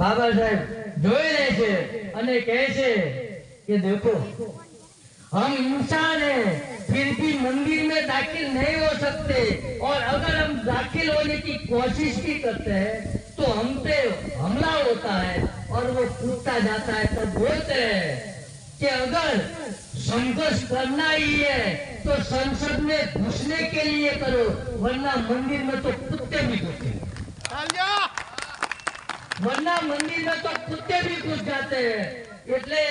બાબા સાહેબ જોઈ લે છે અને કહે છે કે દેખો हम इंसान हैं फिर भी मंदिर में दाखिल नहीं हो सकते और अगर हम दाखिल होने की कोशिश भी करते हैं तो हम पे हमला होता है और वो कूदता जाता है तब बोलते हैं कि अगर संघर्ष करना ही है तो संसद में घुसने के लिए करो वरना मंदिर में तो कुत्ते भी घुसते वरना मंदिर में तो कुत्ते भी घुस जाते हैं એટલે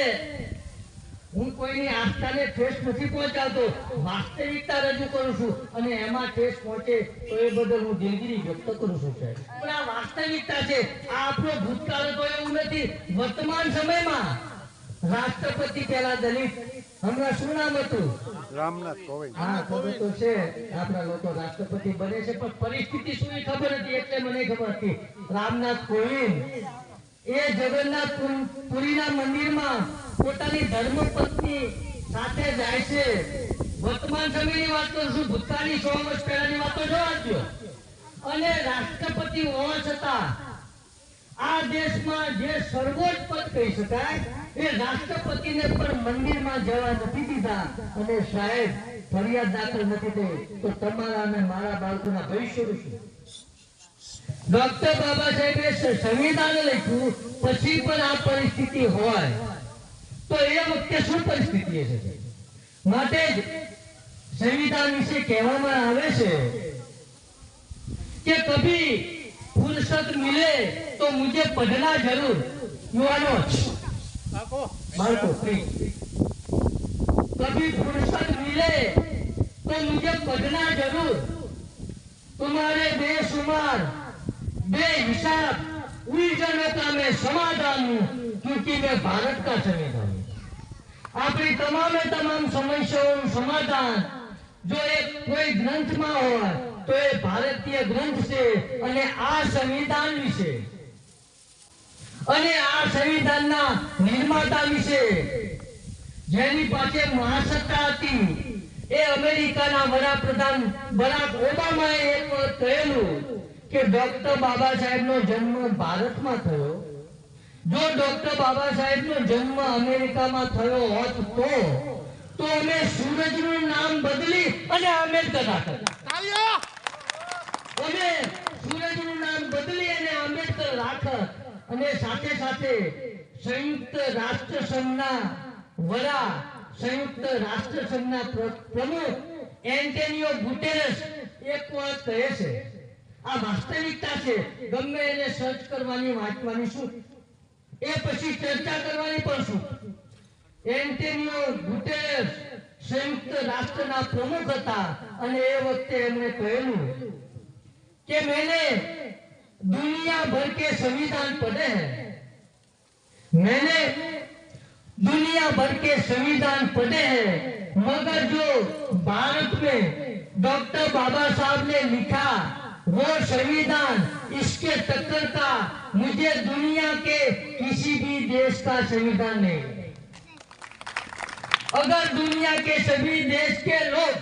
હું કોઈની આસ્થાને ઠેસ નથી પહોંચાડતો વાસ્તવિકતા રજૂ કરું છું અને એમાં ઠેસ પહોંચે તો એ બદલ હું દિલગીરી વ્યક્ત કરું છું સાહેબ પણ આ વાસ્તવિકતા છે આ આપણો ભૂતકાળ તો એવું નથી વર્તમાન સમયમાં રાષ્ટ્રપતિ પેલા દલિત હમણાં શું નામ હતું? રામનાથ કોવિંદ. હા ખબર તો છે આપણા લોકો રાષ્ટ્રપતિ બને છે પણ પરિસ્થિતિ શું એ ખબર હતી? એટલે મને ખબર હતી. રામનાથ કોવિંદ એ જગન્નાથ પુરીના મંદિરમાં પોતાની ધર્મપત્ની સાથે જાય છે. વર્તમાન સમયની વાત તો શું ભૂતકાળની સો વર્ષ પહેલાની વાતો જો અને રાષ્ટ્રપતિ હોવા છતાં આ દેશમાં જે સર્વોચ્ચ પદ કહી શકાય એ રાષ્ટ્રપતિને પણ મંદિરમાં જવા નથી દીધા. અને સાહેબ, ફરિયાદ દાખલ નથી થઈ. તો તમારા અને મારા બાળકોના ભવિષ્યનું શું ડોક્ટર બાબા સાહેબે સંવિધાન લખ્યું, પછી પણ આ પરિસ્થિતિ હોય. તો એ વખતે શું પરિસ્થિતિ હશે? માટે જ સંવિધાન વિશે કહેવામાં આવે છે કે કભી ફુરસત મિલે તો મુજે પઢના જરૂર. યુવાનો बालको प्लीज कभी फुर्सत मिले तो मुझे पढ़ना जरूर तुम्हारे बेशुमार बेहिसाब उलझनों का मैं समाधान हूँ क्योंकि मैं भारत का संविधान हूँ આપણી તમામે તમામ સમસ્યાઓનું સમાધાન જો એક કોઈ ગ્રંથમાં હોય તો એ ભારતીય ગ્રંથ છે અને આ સંવિધાન વિશે અને આ સંવિધાનના નિર્માતા વિશે જેની પાસે મહાસત્તા હતી એ અમેરિકાના વડાપ્રધાન બરાક ઓબામાએ એક વખત કહેલું કે ડોક્ટર બાબા સાહેબનો જન્મ ભારતમાં થયો. જો ડોક્ટર બાબા સાહેબનો જન્મ અમેરિકામાં થયો હોત તો તો અમે સૂરજનું નામ બદલી અને આંબેડકર રાખત. અમે સૂરજનું નામ બદલી અને આંબેડકર રાખત. અને સાથે સાથે સંયુક્ત રાષ્ટ્ર વડા, સંયુક્ત રાષ્ટ્ર પ્રમુખ એન્ટોનિયો ગુટેરસ એક વાત કહે છે. આ વાસ્તવિકતા છે. ગમે એને સર્ચ કરવાની વાંચવાની શું? એ પછી ચર્ચા કરવાની પણ શું? એન્ટોનિયો ગુટેરસ સંયુક્ત રાષ્ટ્રના પ્રમુખ હતા અને એ વખતે એમણે કહેલું કે મેને दुनिया भर के संविधान पढ़े हैं। मैंने दुनिया भर के संविधान पढ़े हैं, मगर जो भारत में डॉक्टर बाबा साहब ने लिखा, वो संविधान, इसके टक्कर का मुझे दुनिया के किसी भी देश का संविधान नहीं। अगर दुनिया के सभी देश के लोग,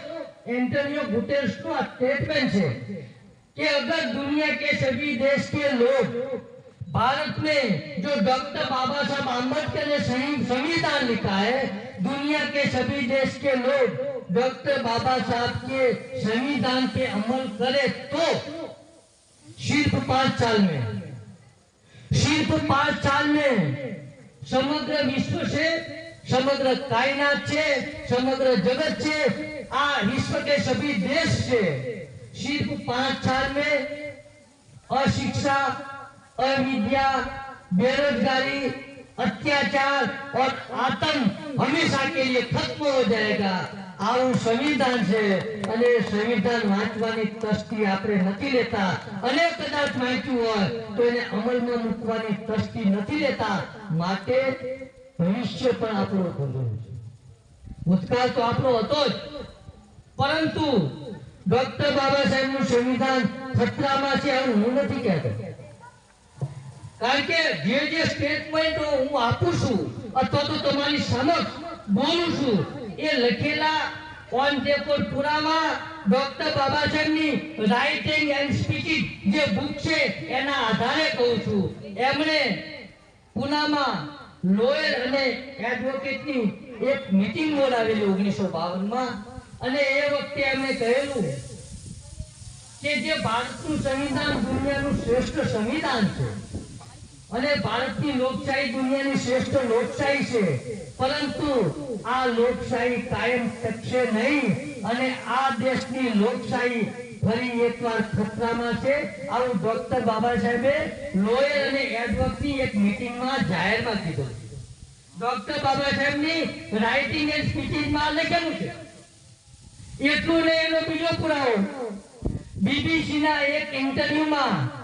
एंटोनियो गुटेरेस स्टेटमेंट है कि अगर दुनिया के सभी देश के लोग, भारत में जो डॉक्टर बाबा साहब आम्बेडकर ने संविधान लिखा है, दुनिया के सभी देश के लोग डॉक्टर बाबा साहब के संविधान पे अमल करे तो सिर्फ़ पाँच साल में सिर्फ़ पाँच साल में समग्र विश्व से, समग्र कायनात से, समग्र जगत से, आ विश्व के सभी देश से सिर्फ पांच साल में अशिक्षा अविद्या बेरोजगारी अत्याचार और आतंक हमेशा के लिए खत्म हो जाएगा આવું સંવિધાન છે અને એ સંવિધાન વાંચવાની તસ્તી આપણે નથી લેતા અને કદાચ વાંચ્યું હોય તો એને અમલમાં મૂકવાની તસ્તી નથી લેતા માટે ભવિષ્ય પણ આપણું ખોટું છે ભૂતકાળ તો આપણો હતો જ પરંતુ ડોક્ટર બાબા સાહેબનું સંવિધાન ખતરામાં છે એવું હું નથી કહેતો. કારણ કે જે જે સ્ટેટમેન્ટ હું આપું છું, અથવા તો તમારી સમક્ષ બોલું છું, એ લખેલા ઓન રેકોર્ડ પુરાવા ડોક્ટર બાબા સાહેબની રાઇટિંગ એન્ડ સ્પીકિંગ જે બુક છે, એના આધારે કહું છું. એમણે પુનામાં લોયર અને એડવોકેટની એક મીટિંગ બોલાવેલી ઓગણીસો બાવનમાં. અને એ વખતે એમણે કહેલું કે જે ભારતનું સંવિધાન દુનિયાનું શ્રેષ્ઠ સંવિધાન છે, અને ભારતની લોકશાહી દુનિયાની શ્રેષ્ઠ લોકશાહી છે, પરંતુ આ લોકશાહી કાયમ ટકશે નહીં અને આ દેશની લોકશાહી ફરી એકવાર ખતરામાં છે. આવું ડોક્ટર બાબા સાહેબે લોયર અને એડવોકની એક મીટિંગમાં જાહેરમાં કીધું. ડોક્ટર બાબા સાહેબની રાઇટિંગ એન્ડ સ્પીચિંગમાં લખેલું છે? એટલું ને એનો બીજો પુરાવો. બીબીસી ના એક ઇન્ટરવ્યુમાં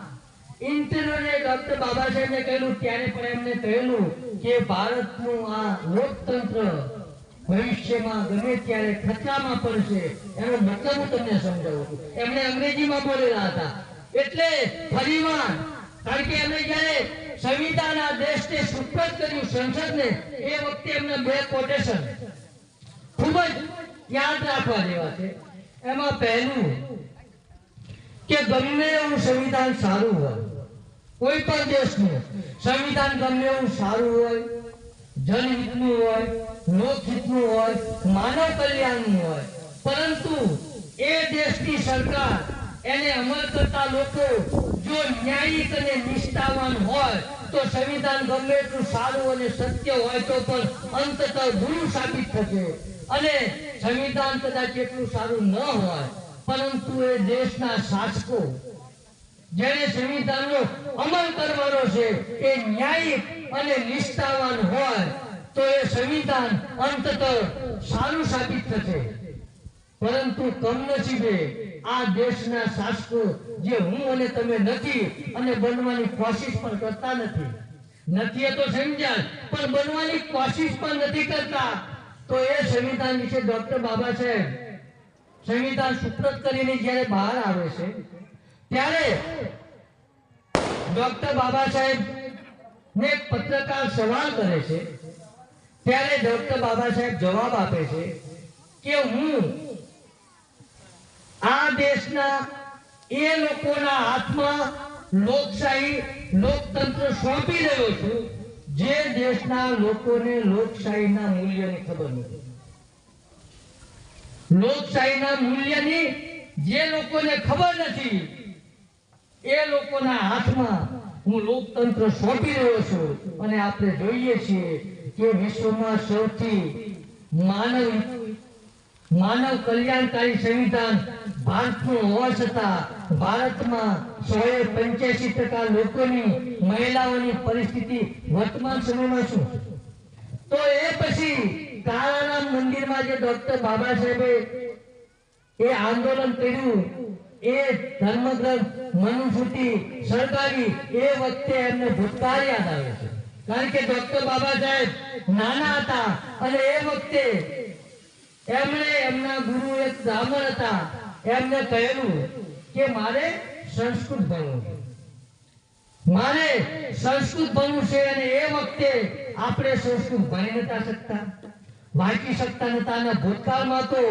હતા. એટલે ફરીવાર કારણ કે એમણે જ્યારે સંવિધાન આ દેશને સુપ્રત કર્યું સંસદને, એ વખતે એમને બે કોટેશન ખૂબ જ યાદ રાખવા જેવા છે. એમાં પહેલું કે ગમે એવું સંવિધાન સારું હોય, કોઈ પણ દેશનું સંવિધાન ગમે એવું સારું હોય, જનહિતનું હોય, લોકહિતનું હોય, માનવ કલ્યાણનું હોય, પરંતુ એ દેશની સરકાર એને અમલ કરતા લોકો જો ન્યાયિક અને નિષ્ઠાવાન હોય, તો સંવિધાન ગમે એટલું સારું અને સત્ય હોય તો પણ અંતતઃ ગુરુ સાબિત થશે. અને સંવિધાન કદાચ એટલું સારું ન હોય, પરંતુ એ દેશના શાસકો જેને સંવિધાનનો અમલ કરવાનો છે, એ ન્યાયિક અને નિષ્ઠાવાન હોય, તો એ સંવિધાન અંતત સારું સાબિત થશે. પરંતુ કમનસીબે આ દેશના શાસકો, જે હું અને તમે નથી અને બનવાની કોશિશ પણ કરતા નથી. નથી એ તો સમજ્યા પણ બનવાની કોશિશ પણ નથી કરતા. તો એ સંવિધાન વિશે ડોક્ટર બાબા સાહેબ સંવિધાન સુપ્રત કરીને જ્યારે બહાર આવે છે, ત્યારે ડોક્ટર બાબા સાહેબ ને પત્રકાર સવાલ કરે છે. ત્યારે ડોક્ટર બાબા સાહેબ જવાબ આપે છે કે હું આ દેશના એ લોકોના હાથમાં લોકશાહી લોકતંત્ર સોંપી રહ્યો છું જે દેશના લોકોને લોકશાહીના મૂલ્યની ખબર નથી. લોકશાહીના મૂલ્યની જે લોકોને ખબર નથી, એ લોકોના હાથમાં હું લોકતંત્ર સોંપી રહ્યો છું અને આપણે જોઈએ છીએ કે વિશ્વમાં સૌથી માનવ માનવ કલ્યાણકારી સંવિધાન ભારતનું હોવા છતાં ભારતમાં સોએ પંચ્યાસી ટકા લોકોની મહિલાઓની પરિસ્થિતિ વર્તમાન સમયમાં શું? તો એ પછી કાળારામ મંદિરમાં જે ડોક્ટર બાબા સાહેબે એ આંદોલન કર્યું, એ ધર્મગ્રંથ મનુસ્મૃતિ સળગાવી, એ વખતે એમને ભૂતકાળ યાદ આવે છે. કારણ કે ડોક્ટર બાબા સાહેબ નાના હતા અને એ વખતે એમણે એમના ગુરુ એક બ્રાહ્મણ હતા. એમને કહેલું કે મારે સંસ્કૃત ભણવું મારે સંસ્કૃત ભણવું છે અને એ વખતે આપણે સંસ્કૃત ભણી નતા શકતા. વાંચી શકતા નતા અને ભૂતકાળમાં તો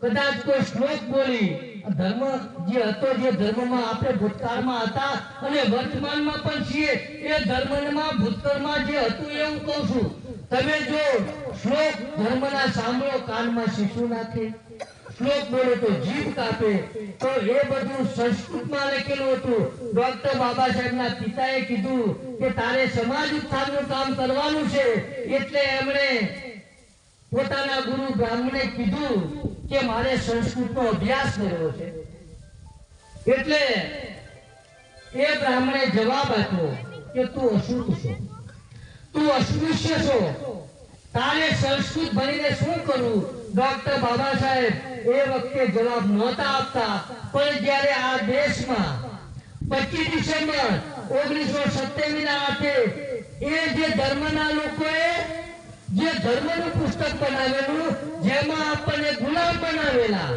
કદાચ કોઈ શ્લોક બોલી ધર્મ જે હતો, જે ધર્મમાં આપણે ભૂતકાળમાં હતા અને વર્તમાનમાં પણ છીએ, એ ધર્મમાં, ભૂતકાળમાં જે હતું એવું કહું છું. તમે જો શ્લોક ધર્મના સાંભળો, કાનમાં શિશુ નાખે શ્લોક બોલે તો જીભ કાપે. તો એ બધું સંસ્કૃતમાં લખેલું હતું. ડોક્ટર બાબા સાહેબના પિતાએ કીધું કે તારે સમાજ ઉત્થાનનું કામ કરવાનું છે. એટલે એમણે પોતાના ગુરુ બ્રાહ્મણે કીધું કે મારે સંસ્કૃતનો અભ્યાસ કરવો છે. એટલે એ બ્રાહ્મણે જવાબ આપ્યો કે તું અશુદ્ધ છો. તું અસ્પૃશ્ય છો? તારે સંસ્કૃત ભણીને શું કરવું? ડોક્ટર બાબા સાહેબ, એ વખતે જવાબ નહોતા આપતા, પણ જ્યારે આ દેશમાં 25 ડિસેમ્બર ઓગણીસો સત્યાવીસ ના હાથે એ જે ધર્મના લોકોએ જે ધર્મનું પુસ્તક બનાવેલું, જેમાં આપણને ગુલામ બનાવેલા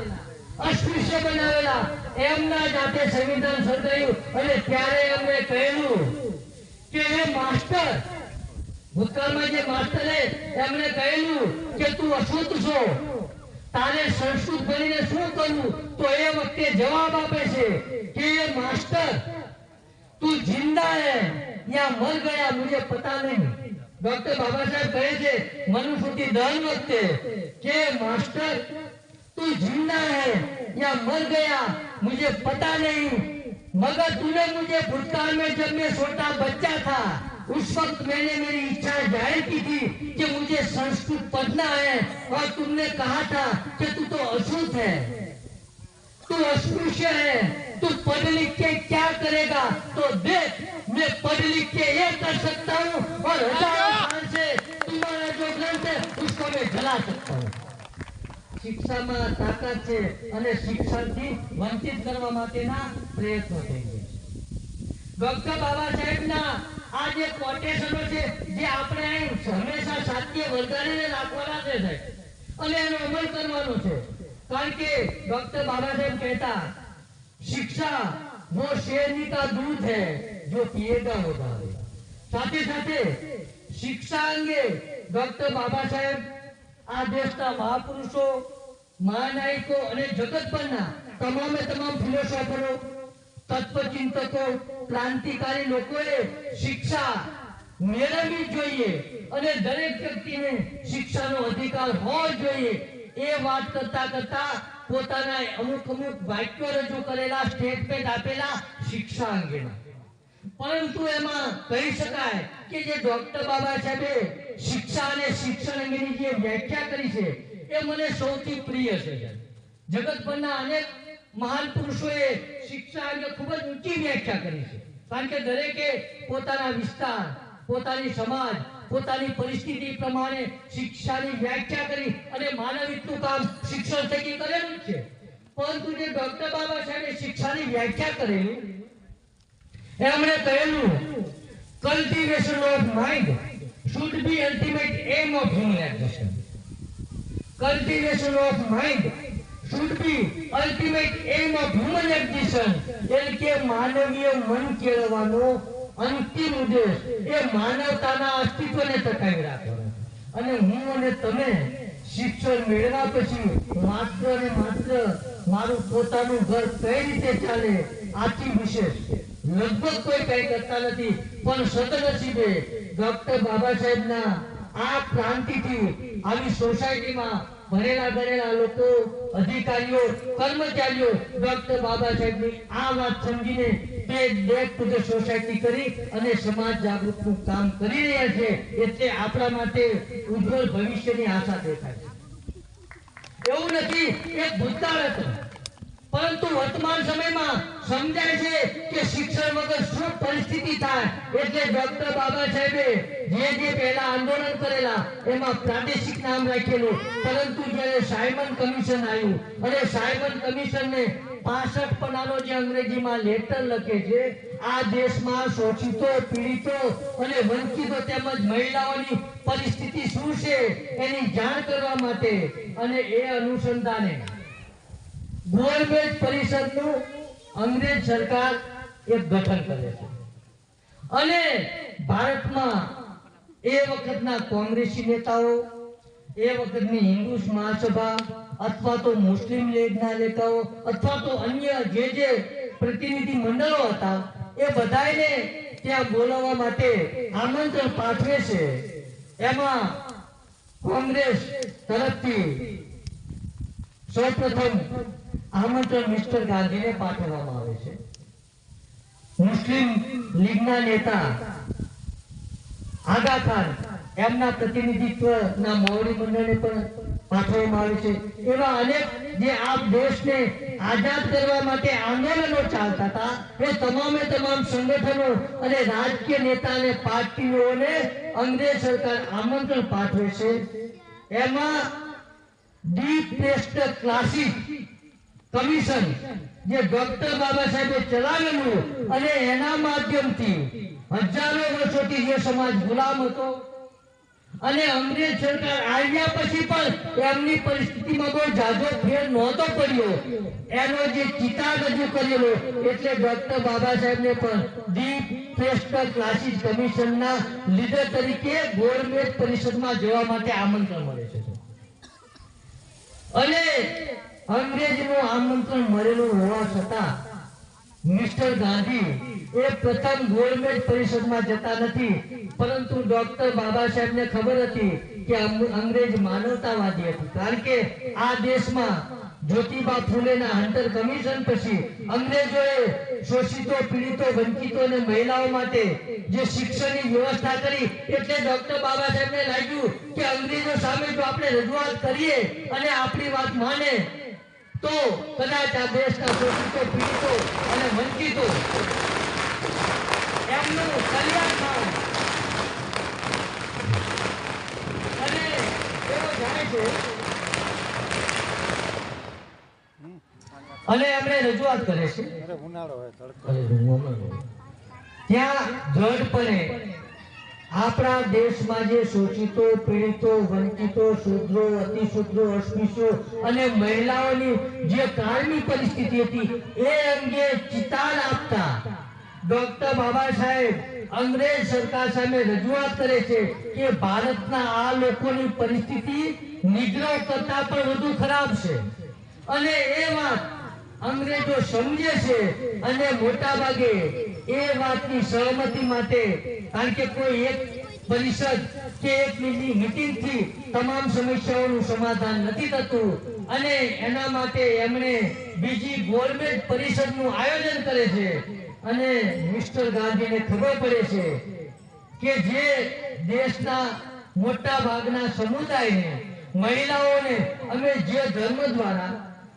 અસ્પૃશ્ય બનાવેલા, એમના જાતે સંવિધાન સર્જાયું અને ત્યારે એમને કહેલું કે એ માસ્ટર ભૂતકાળમાં જે માસ્ટરે એમણે કહેલું કે તું અશુદ્ધ છો તારે સંસ્કૃત ભણીને શું કરવું તો એ વખતે જવાબ આપે છે કે એ માસ્ટર તું જિંદા હે या मर गया मुझे पता नहीं ડોક્ટર બાબા સાહેબ કહે છે મનુસ્મૃતિ દહન વખતે કે માસ્ટર तू जिंदा है या मर गया मुझे पता नहीं मगर तूने मुझे भूतकाल में जब मैं छोटा बच्चा था उस वक्त मैंने मेरी इच्छा जाहिर की थी कि मुझे संस्कृत पढ़ना है और तुमने कहा था कि तू तो अशुद्ध है तू अस्पृश्य है तू पढ़ लिख के क्या करेगा तो देख मैं पढ़ लिख के ये कर सकता हूँ और हजारों साल से तुम्हारा जो ग्रंथ है उसको मैं जला सकता हूँ શિક્ષામાં તાકાત છે અને શિક્ષણથી વંચિત કરવા માટેના પ્રયત્નો થઈ રહ્યા છે ડોક્ટર બાબા સાહેબના આ જે કોટેશનો છે, જે આપણે અહીં હંમેશા સાત્ય વર્ગાડીને રાખવાના છે સાહેબ. અને એનો અમલ કરવાનો છે. કારણ કે ડોક્ટર બાબા સાહેબ કહેતા, શિક્ષા વો શેરની કા દૂધ હે, જો પીએગા હોગા સાથે સાથે શિક્ષા અંગે ડોક્ટર બાબા સાહેબ આ દેશના મહાપુરુષો, મહાનાયકો અને જગત પરના તમામે તમામ ફિલોસોફરો તત્વચિંતકો, ક્રાંતિકારી લોકોએ શિક્ષા મેળવવી જોઈએ અને દરેક વ્યક્તિને શિક્ષાનો અધિકાર હોવો જોઈએ. એ વાત કરતા કરતા પોતાના અમુક અમુક વાક્યો રજૂ કરેલા સ્ટેટમેન્ટ આપેલા શિક્ષા અંગેના. પરંતુ એમાં કહી શકાય કે જે ડોક્ટર બાબા સાહેબે શિક્ષા અને શિક્ષણ અંગેની જે વ્યાખ્યા કરી છે, એ મને સૌથી પ્રિય છે. જગત પરના અનેક મહાન પુરુષોએ શિક્ષા અંગે ખૂબ જ ઊંચી વ્યાખ્યા કરી છે કારણ કે દરેકે પોતાના વિસ્તાર, પોતાની સમાજ, પોતાની પરિસ્થિતિ પ્રમાણે શિક્ષાની વ્યાખ્યા કરી અને માનવિતનું કામ શિક્ષણ થકી કરેલું છે પરંતુ જે ડોક્ટર બાબા સાહેબે શિક્ષાની વ્યાખ્યા કરેલી એમણે કહેલું cultivation of mind should be ultimate aim of human existence. Cultivation of mind should be ultimate aim of human. એટલે કે માનવીય મન કેળવવાનો અંતિમ ઉદ્દેશ એ માનવતાના અસ્તિત્વને ટકાવી રાખવાનો અને હું અને તમે શિક્ષણ મેળવ્યા પછી માત્ર અને માત્ર મારું પોતાનું ઘર કઈ રીતે ચાલે, આથી વિશેષ લગભગ કોઈ કઈ કરતા નથી, પણ સદનસીબે ડોક્ટર બાબા સાહેબના આ ક્રાંતિથી આવી સોસાયટીમાં ભણેલા ગણેલા લોકો, અધિકારીઓ, કર્મચારીઓ, ડોક્ટર બાબા સાહેબની આ વાત સમજીને બે ટુ ધ સોસાયટી કરી અને સમાજ જાગૃતનું કામ કરી રહ્યા છે, એટલે આપણા માટે ઉજ્જવળ ભવિષ્યની આશા દેખાય છે. એવું નથી એ ભૂતકાળ હતો. પરંતુ વર્તમાન સમયમાં સમજાય છે કે શિક્ષણ વગર શું પરિસ્થિતિ થાય? એટલે ડોક્ટર બાબા સાહેબે જે જે પહેલા આંદોલન કરેલા, એમાં પ્રાદેશિક નામ રાખેલું પરંતુ જ્યારે સાયમન કમિશન આવ્યું, અને સાયમન કમિશનને પાસઠ પનાનો જે અંગ્રેજીમાં લેટર લખે છે, આ દેશમાં શોષિતો, પીડિતો અને વંચિતો તેમજ મહિલાઓની પરિસ્થિતિ શું છે એની જાણ કરવા માટે અને એ અનુસંધાને ગવર્મેન્ટ પરિષદનું અંગ્રેજ સરકાર એ ગઠન કરે છે. અને ભારતમાં એ વખતના કોંગ્રેસી નેતાઓ, એ વખતની હિન્દુ મહાસભા અથવા તો મુસ્લિમ લીગના નેતાઓ અથવા તો અન્ય જે જે પ્રતિનિધિ મંડળો હતા, એ બધાને ત્યાં બોલાવવા માટે આમંત્રણ પાઠવે છે. એમાં કોંગ્રેસ તરફથી સૌપ્રથમ આમંત્રણ મિસ્ટર ગાંધીને પાઠવવામાં આવે છે. મુસ્લિમ લીગના નેતા આગા ખાન, એમના પ્રતિનિધિત્વના મોવડી મંડળને પણ પાઠવવામાં આવે છે. એવા અનેક જે આ દેશને આઝાદ કરવા માટે આંદોલનો ચાલતા હતા, એ તમામે તમામ સંગઠનો અને રાજકીય નેતા અને પાર્ટીઓને અંગ્રેજ સરકાર આમંત્રણ પાઠવે છે. એમાં ડીપ ટેસ્ટ ક્લાસિક કમિશન જે ડોક્ટર બાબા સાહેબે ચલાવેલું અને એના માધ્યમથી હજારો વર્ષોથી જે સમાજ ગુલામ હતો. અને અંગ્રેજ સરકાર આવ્યા પછી પણ એમની પરિસ્થિતિમાં કોઈ જાજો ફેર નહોતો પડ્યો. એનો જે ચિતા રજૂ કરેલો એટલે ડોક્ટર બાબા સાહેબને પણ ડીપ ટેસ્ટ ક્લાસીસ કમિશનના લીડર તરીકે ગોળમેજ પરિષદમાં જવા માટે આમંત્રણ મળે છે. અને અંગ્રેજનું આમંત્રણ મળેલું હોવા છતાં, મિસ્ટર ગાંધી એ પ્રથમ ગોળમેજ પરિષદમાં જતા નથી, પરંતુ ડોક્ટર બાબા સાહેબને ખબર હતી કે અંગ્રેજ માનવતાવાદી હતી. કારણ કે આ દેશમાં જ્યોતિબા ફૂલેના હંટર કમિશન પછી અંગ્રેજોએ શોષિતો, પીડિતો, વંચિતો અને મહિલાઓ માટે જે શિક્ષણની વ્યવસ્થા કરી, એટલે ડોક્ટર બાબા સાહેબને લાગ્યું કે અંગ્રેજો સામે જો આપણે રજૂઆત કરીએ અને આપણી વાત માને તો કદાચ આ દેશના શોષિતો પીડિતો અને વંચિતો એમનું કલ્યાણ થાય. અને તેઓ જાણે છે અને એમણે રજૂઆત કરે છે. ત્યાં દ્રઢપણે આપણા દેશમાં જે શોષિતો, પીડિતો, વંચિતો, શૂદ્રો, અતિશૂદ્રો અસ્પૃશ્યો અને મહિલાઓની જે કાળની પરિસ્થિતિ હતી, એ અંગે ચિતાર આપતા. ડોક્ટર બાબા સાહેબ અંગ્રેજ સરકાર સામે રજૂઆત કરે છે કે ભારતના આ લોકોની પરિસ્થિતિ નિગ્રહ કરતા પણ વધુ ખરાબ છે. અને એ વાત અંગ્રેજો સમજે છે અને મોટા ભાગે એ વાતની સહમતિ માટે, કારણ કે કોઈ એક પરિષદ કે એક મીટિંગથી તમામ સમસ્યાઓનું સમાધાન નથી થતું. અને એના માટે એમણે બીજી ગવર્મેન્ટ પરિષદનું આયોજન કરે છે. અને મિસ્ટર ગાંધીને ખબર પડે છે કે જે દેશના મોટા ભાગના સમુદાયને, મહિલાઓને, અમે જે ધર્મ દ્વારા,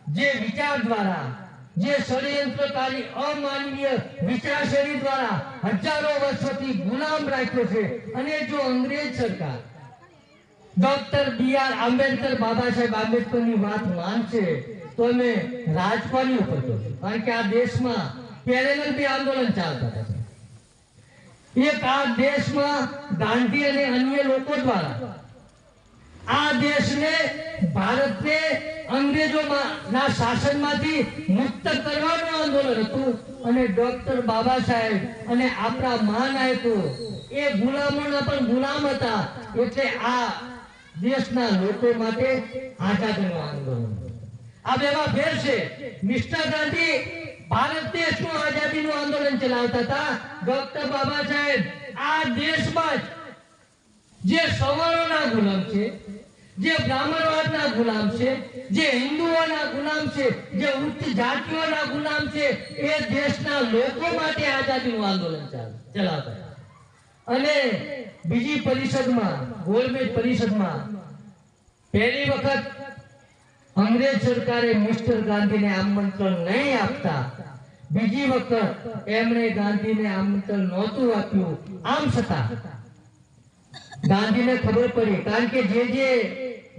જે વિચાર દ્વારા જે ષડયંત્રકારી અમાનવીય વિચારશૈલી દ્વારા હજારો વર્ષોથી ગુલામ રાખ્યો છે. અને જો અંગ્રેજ સરકાર doctor B R Ambedkar Baba Saheb આંબેડકરની વાત માનશે, તો અમે રાજપાની ઉપર કરશું કારણ કે આ દેશમાં પેરેલલ બી આંદોલન ચાલતા હતા. એક આ દેશમાં ગાંધી અને અન્ય લોકો દ્વારા આ દેશને ભારતને અંગ્રેજોમાં શાસનમાંથી મુક્ત કરવાનું આંદોલન હતું અને ડોક્ટર બાબા સાહેબ અને આપણા મહાનાયકો એ ગુલામોના પણ ગુલામ હતા એટલે આ દેશના લોકો માટે આઝાદીનું આંદોલન. આ બેમાં ફેર છે. મિસ્ટર ગાંધી ભારત દેશનું આઝાદીનું આંદોલન ચલાવતા હતા. ડોક્ટર બાબા સાહેબ આ દેશમાં જે સવારોના ગુલામ છે જે બ્રાહ્મણવાદના ગુલામ છે, જે હિન્દુઓના ગુલામ છે, જે ઉચ્ચ જાતિઓના ગુલામ છે, એ દેશના લોકો માટે આઝાદીનું આંદોલન ચલાવતા અને બીજી પરિષદમાં ગોળમેજ પરિષદમાં પહેલી વખત અંગ્રેજ સરકારે મિસ્ટર ગાંધીને આમંત્રણ નહીં આપતા. બીજી વખત એમણે ગાંધીને આમંત્રણ નહોતું આપ્યું. આમ છતાં ગાંધીને ખબર પડી કારણ કે જે જે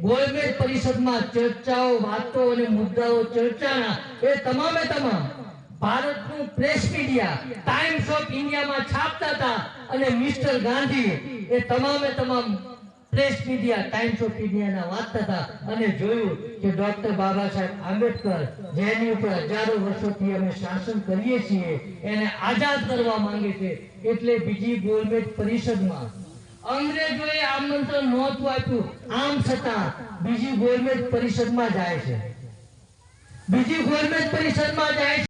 ગોળમેજ પરિષદમાં ચર્ચાઓ, વાતો અને મુદ્દાઓ ચર્ચાના એ તમામે તમામ ભારતનું પ્રેસ મીડિયા ટાઈમ્સ ઓફ ઇન્ડિયામાં છાપતા હતા અને મિસ્ટર ગાંધી એ તમામે તમામ પ્રેસ મીડિયા ટાઈમ્સ ઓફ ઇન્ડિયાના વાંચતા હતા અને જોયું કે ડોક્ટર બાબા સાહેબ આંબેડકર જેની ઉપર હજારો વર્ષોથી અમે શાસન કરીએ છીએ, એને આઝાદ કરવા માંગે છે, એટલે બીજી ગોળમેજ પરિષદમાં અંગ્રેજોએ આમંત્રણ નહોતું આપ્યું. આમ છતાં બીજી ગોરમેજ પરિષદમાં જાય છે. બીજી ગોરમેજ પરિષદમાં જાય છે.